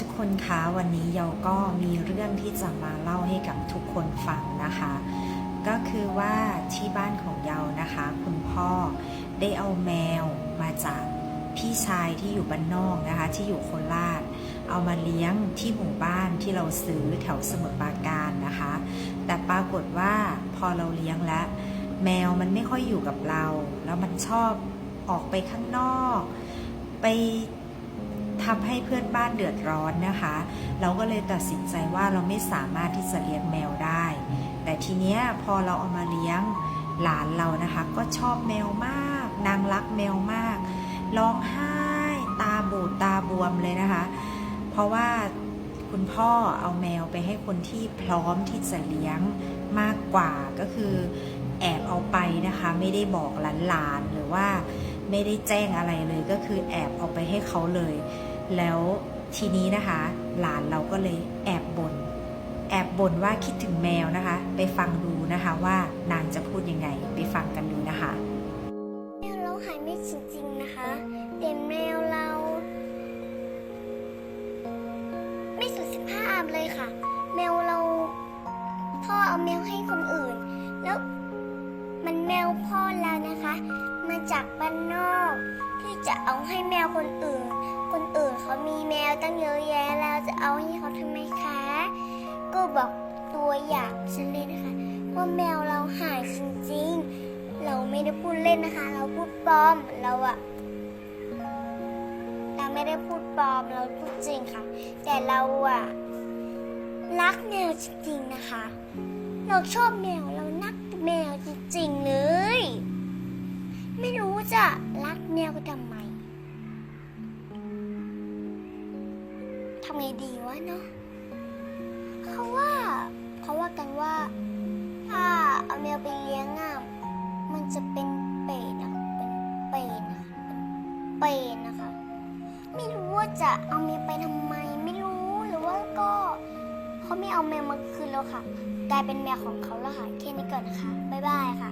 ทุกคนคะวันนี้เยาก็มีเรื่องที่จะมาเล่าให้กับทุกคนฟังนะคะ ก็คือว่าที่บ้านของเยานะคะ คุณพ่อได้เอาแมวมาจากพี่ชายที่อยู่บ้านนอกนะคะ ที่อยู่โคราชเอามาเลี้ยงที่หมู่บ้านที่เราซื้อแถวสมุทรปราการนะคะ แต่ปรากฏว่าพอเราเลี้ยงแล้วแมวมันไม่ค่อยอยู่กับเรา แล้วมันชอบออกไปข้างนอก ไป ทำให้เพื่อนบ้านเดือดร้อนนะคะ เราก็เลยตัดสินใจว่าเราไม่สามารถที่จะเลี้ยงแมวได้ แต่ทีเนี้ยพอเราเอามาเลี้ยงหลานเรานะคะ ก็ชอบแมวมาก นางรักแมวมากร้องไห้ตาบูดตาบวมเลยนะคะ เพราะว่าคุณพ่อเอาแมวไปให้คนที่พร้อมที่จะเลี้ยงมากกว่าก็คือแอบเอาไปนะคะ ไม่ได้บอกหลานๆหรือว่าไม่ได้แจ้งอะไรเลยก็คือแอบเอาไปให้เขาเลย แล้วทีนี้นะคะ หลานเราก็เลยแอบบน่นแอบบ่นว่าคิดถึงแมวนะคะ ไปฟังดูนะคะว่านางจะพูดยังไงไปฟังกันดูนะคะแมวเราหายไม่จริงๆนะคะแต่แมวเรา ไม่สุขภาพเลยค่ะ แมวเรา พ่อเอาแมวให้คนอื่น แล้วมันแมวพ่อแล้วนะคะ มาจากบ้านนอก ที่จะเอาให้แมวคนอื่น คนอื่นเขามีแมวตั้งเยอะแยะแล้วจะเอาให้เขาทำไมคะ ก็บอกตัวอย่างฉันเลยนะคะว่าแมวเราหายจริงๆ เราไม่ได้พูดเล่นนะคะ เราพูดปลอมเราอะเราไม่ได้พูดปลอมเราพูดจริงค่ะ แต่เราอะรักแมวจริงๆนะคะ เราชอบแมวเรานักแมวจริงๆเลยำไงดีวะเนาะเขาว่าเขาว่ากันว่า ถ้าเอาแมวไปเลี้ยงอะมันจะเป็นเปรตอะเป็นเปรตนะเป็นเปรตนะคะ ไม่รู้ว่าจะเอาแมวไปทำไม ไม่รู้หรือว่าก็เขาไม่เอาแมวมาคืนแล้วค่ะ กลายเป็นแมวของเขาแล้วค่ะแค่นี้ก่อนนะคะบ๊ายบายค่ะ